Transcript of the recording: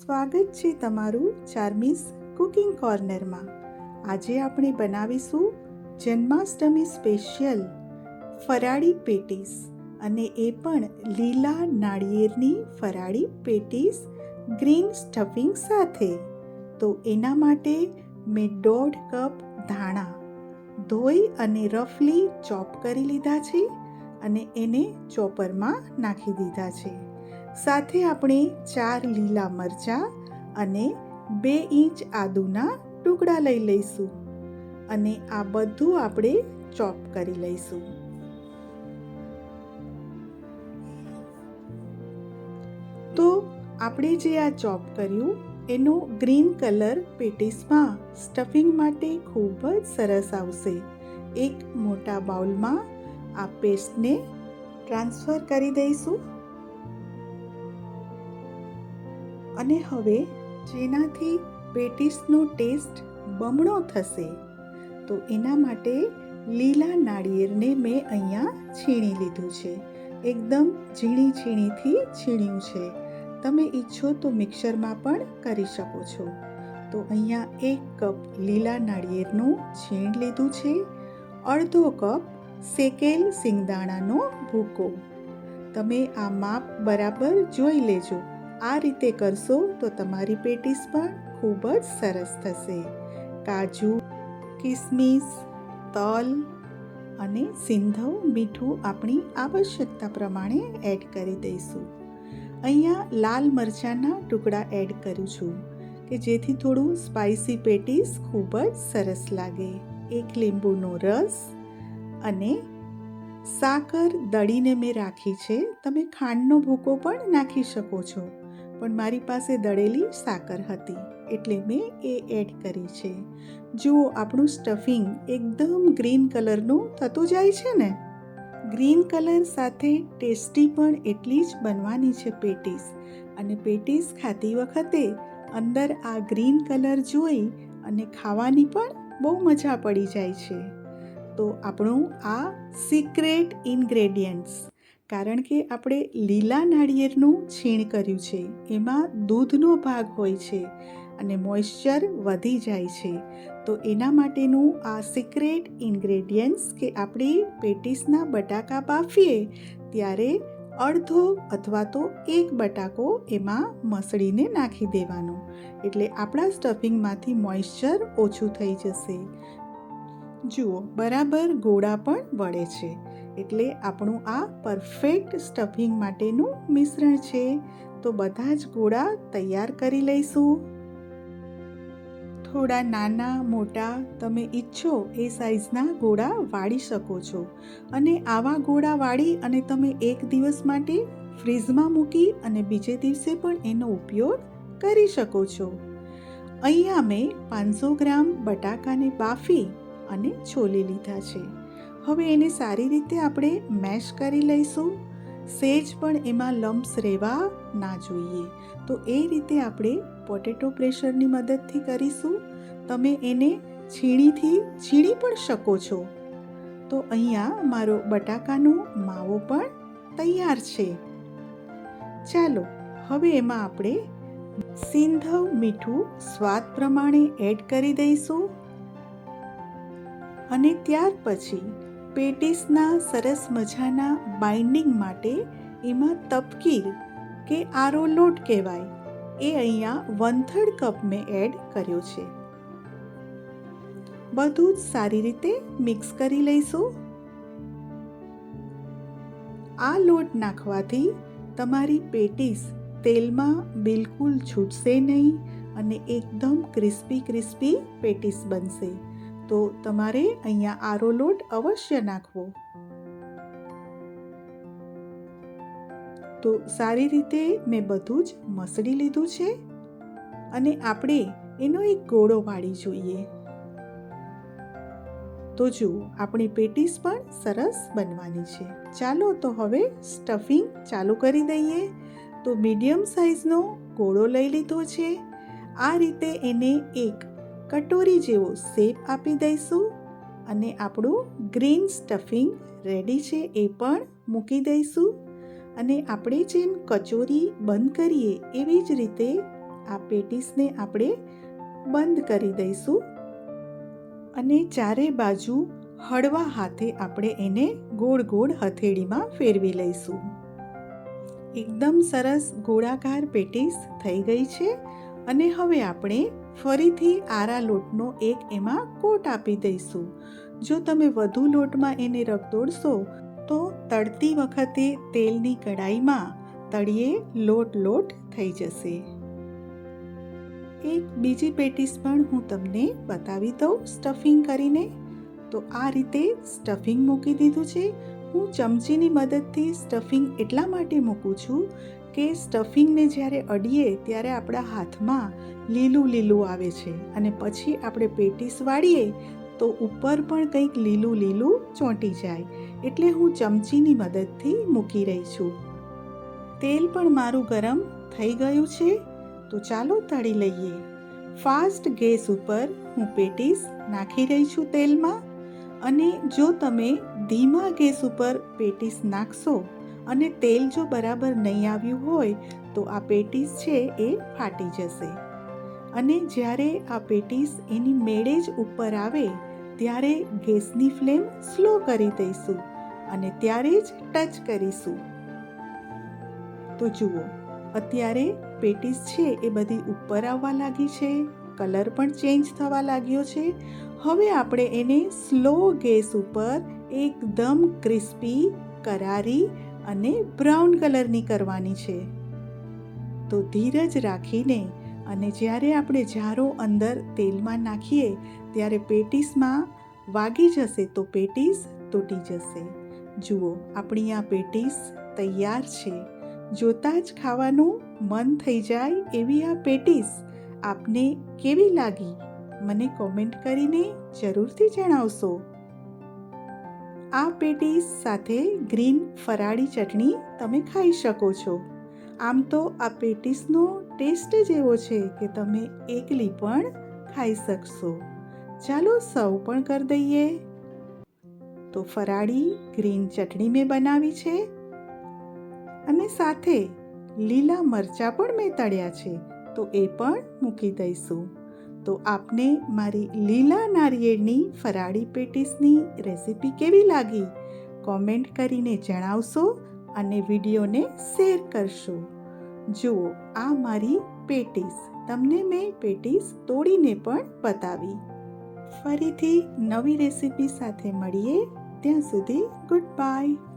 સ્વાગત છે તમારું ચાર્મિસ કુકિંગ કોર્નરમાં. આજે આપણે બનાવીશું જન્માષ્ટમી સ્પેશિયલ ફરાળી પેટીસ અને એ પણ લીલા નાળિયેરની ફરાળી પેટીસ ગ્રીન સ્ટફિંગ સાથે. તો એના માટે મેં દોઢ કપ ધાણા ધોઈ અને રફલી ચોપ કરી લીધા છે અને એને ચોપરમાં નાખી દીધા છે. સાથે આપણે ચાર લીલા મરચાં અને બે ઇંચ આદુના ટુકડા લઈ લઈશું અને આ બધું આપણે ચોપ કરી લઈશું. તો આપણે જે આ ચોપ કર્યું, એનો ગ્રીન કલર પેટીસમાં સ્ટફિંગ માટે ખૂબ જ સરસ આવશે. એક મોટા બાઉલમાં આ પેસ્ટને ટ્રાન્સફર કરી દઈશું. અને હવે જેનાથી પેટીસનો ટેસ્ટ બમણો થશે, તો એના માટે લીલા નાળિયેરને મેં અહીંયા છીણી લીધું છે. એકદમ ઝીણી ઝીણીથી છીણ્યું છે. તમે ઈચ્છો તો મિક્સરમાં પણ કરી શકો છો. તો અહીંયા એક કપ લીલા નાળિયેરનું છીણ લીધું છે. અડધો કપ શેકેલ સિંગદાણાનો ભૂકો. તમે આ માપ બરાબર જોઈ લેજો. આ રીતે કરશો તો તમારી પેટીસ પણ ખૂબ જ સરસ થશે. કાજુ, કિસમિસ, તલ અને સિંધવ મીઠું આપણી આવશ્યકતા પ્રમાણે એડ કરી દઈશું. અહીંયા લાલ મરચાંના ટુકડા એડ કરું છું, કે જેથી થોડું સ્પાઇસી પેટીસ ખૂબ જ સરસ લાગે. એક લીંબુનો રસ અને સાકર દળીને મેં રાખી છે. તમે ખાંડનો ભૂકો પણ નાખી શકો છો. પણ મારી પાસે દળેલી સાકર હતી એટલે મેં એ એડ કરી છે. જુઓ, આપણું સ્ટફિંગ એકદમ ગ્રીન કલરનું થતું જાય છે ને? ગ્રીન કલર સાથે ટેસ્ટી પણ એટલી જ બનવાની છે પેટીસ. અને પેટીસ ખાતી વખતે અંદર આ ગ્રીન કલર જોઈ અને ખાવાની પણ બહુ મજા પડી જાય છે. તો આપણું આ સિક્રેટ ઇન્ગ્રેડિયન્ટ્સ. કારણ કે આપણે લીલા નાળિયેરનું છીણ કર્યું છે, એમાં દૂધનો ભાગ હોય છે અને મોઇશ્ચર વધી જાય છે. તો એના માટેનું આ સિક્રેટ ઇન્ગ્રેડિયન્ટ્સ કે આપણે પેટીસના બટાકા બાફીએ, ત્યારે અડધો અથવા તો એક બટાકો એમાં મસળીને નાખી દેવાનો. એટલે આપણા સ્ટફિંગમાંથી મોઇશ્ચર ઓછું થઈ જશે. જુઓ, બરાબર ગોળા પણ વળે છે. એટલે આપણું આ પરફેક્ટ સ્ટફિંગ માટેનું મિશ્રણ છે. તો બધા જ ગોળા તૈયાર કરી લઈશું. થોડા નાના, મોટા, તમે ઈચ્છો એ સાઇઝના ગોળા વાળી શકો છો. અને આવા ગોળા વાળી અને તમે એક દિવસ માટે ફ્રીઝમાં મૂકી અને બીજે દિવસે પણ એનો ઉપયોગ કરી શકો છો. અહીંયા મેં પાંચસો ગ્રામ બટાકાને બાફી અને છોલી લીધા છે. હવે એને સારી રીતે આપણે મેશ કરી લઈશું. સેજ પણ એમાં લમ્પ્સ રહેવા ના જોઈએ. તો એ રીતે આપણે પોટેટો પ્રેશરની મદદથી કરીશું. તમે એને છીણીથી છીણી પણ શકો છો. તો અહીંયા મારો બટાકાનો માવો પણ તૈયાર છે. ચાલો, હવે એમાં આપણે સિંધવ મીઠું સ્વાદ પ્રમાણે એડ કરી દઈશું. અને ત્યાર પછી પેટીસના સરસ મજાના બાઇન્ડિંગ માટે એમાં તપકીર કે આરો લોટ કહેવાય. એ અહીંયા વન થર્ડ કપ મેં એડ કર્યો છે. બધું જ સારી રીતે મિક્સ કરી લઈશું. આ લોટ નાખવાથી તમારી પેટીસ તેલમાં બિલકુલ છૂટશે નહીં અને એકદમ ક્રિસ્પી ક્રિસ્પી પેટીસ બનશે. તો તમારે અહીંયા આરો લોટ અવશ્ય નાખવો. તો સારી રીતે મેં બધું જ મસળી લીધું છે અને આપણે એનો એક ગોળો વાળી જોઈએ. તો જુઓ આપણી પેટીસ પણ સરસ બનવાની છે. ચાલો તો હવે સ્ટફિંગ ચાલુ કરી દઈએ. તો મીડિયમ સાઇઝનો ગોળો લઈ લીધો છે. આ રીતે એને એક કટોરી જેવો શેપ આપી દઈશું અને આપણું ગ્રીન સ્ટફિંગ રેડી છે એ પણ મૂકી દઈશું. અને આપણે જેમ કચોરી બંધ કરીએ એવી જ રીતે આ પેટીસને આપણે બંધ કરી દઈશું. અને ચારે બાજુ હળવા હાથે આપણે એને ગોળ ગોળ હથેળીમાં ફેરવી લઈશું. એકદમ સરસ ગોળાકાર પેટીસ થઈ ગઈ છે અને હવે આપણે ફરીથી આરા લોટનો એક એમાં કોટ આપી દઈશું. જો તમે વધુ લોટમાં એને રગદોડશો તો તળતી વખતે તેલની કડાઈમાં તળિયે લોટ લોટ થઈ જશે. એક બીજી પેટીસ પણ હું તમને બતાવી દઉં સ્ટફિંગ કરીને. તો આ રીતે સ્ટફિંગ મૂકી દીધું છે. હું ચમચીની મદદથી સ્ટફિંગ એટલા માટે મૂકું છું કે સ્ટફિંગને જ્યારે અડીએ ત્યારે આપણા હાથમાં લીલું લીલું આવે છે અને પછી આપણે પેટીસ વાળીએ તો ઉપર પણ કંઈક લીલું લીલું ચોંટી જાય એટલે હું ચમચીની મદદથી મૂકી રહી છું. તેલ પણ મારું ગરમ થઈ ગયું છે તો ચાલો તળી લઈએ. ફાસ્ટ ગેસ ઉપર હું પેટીસ નાખી રહી છું તેલમાં અને જો તમે ધીમા ગેસ ઉપર પેટીસ નાખશો અને તેલ જો બરાબર નહીં આવ્યું હોય, તો આ પેટીસ છે એ ફાટી જશે. અને જ્યારે આ પેટીસ એની મેળે જ ઉપર આવે, ત્યારે ગેસની ફ્લેમ સ્લો કરી દઈશું અને ત્યારે જ ટચ કરીશું. તો જુઓ, અત્યારે પેટીસ છે એ બધી ઉપર આવવા લાગી છે. કલર પણ ચેન્જ થવા લાગ્યો છે. હવે આપણે એને સ્લો ગેસ ઉપર એકદમ ક્રિસ્પી, કરારી અને બ્રાઉન કલરની કરવાની છે. તો ધીરજ રાખીને અને જ્યારે આપણે જારો અંદર તેલમાં નાખીએ, ત્યારે પેટીસમાં વાગી જશે તો પેટીસ તૂટી જશે. જુઓ, આપણી આ પેટીસ તૈયાર છે. જોતાં જ ખાવાનું મન થઈ જાય એવી આ પેટીસ. આપને કેવી લાગી? મને કોમેન્ટ કરીને જરૂરથી જણાવશો. આ પેટીસ સાથે ગ્રીન ફરાળી ચટણી તમે ખાઈ શકો છો. આમ તો આ પેટીસનો ટેસ્ટ જ એવો છે કે તમે એકલી પણ ખાઈ શકશો. ચાલો સૌ પણ કરી દઈએ. તો ફરાળી ગ્રીન ચટણી મેં બનાવી છે. અને સાથે લીલા મરચાં પણ મેં તળ્યા છે. તો એ પણ મૂકી દઈશું. તો આપને મારી લીલા નારિયેળની ફરાળી પેટીસની રેસીપી કેવી લાગી? કોમેન્ટ કરીને જણાવશો અને વિડીયોને શેર કરશો. જુઓ, આ મારી પેટીસ. તમને મેં પેટીસ તોડીને પણ બતાવી. ફરીથી નવી રેસીપી સાથે મળીએ. ત્યાં સુધી ગુડ બાય.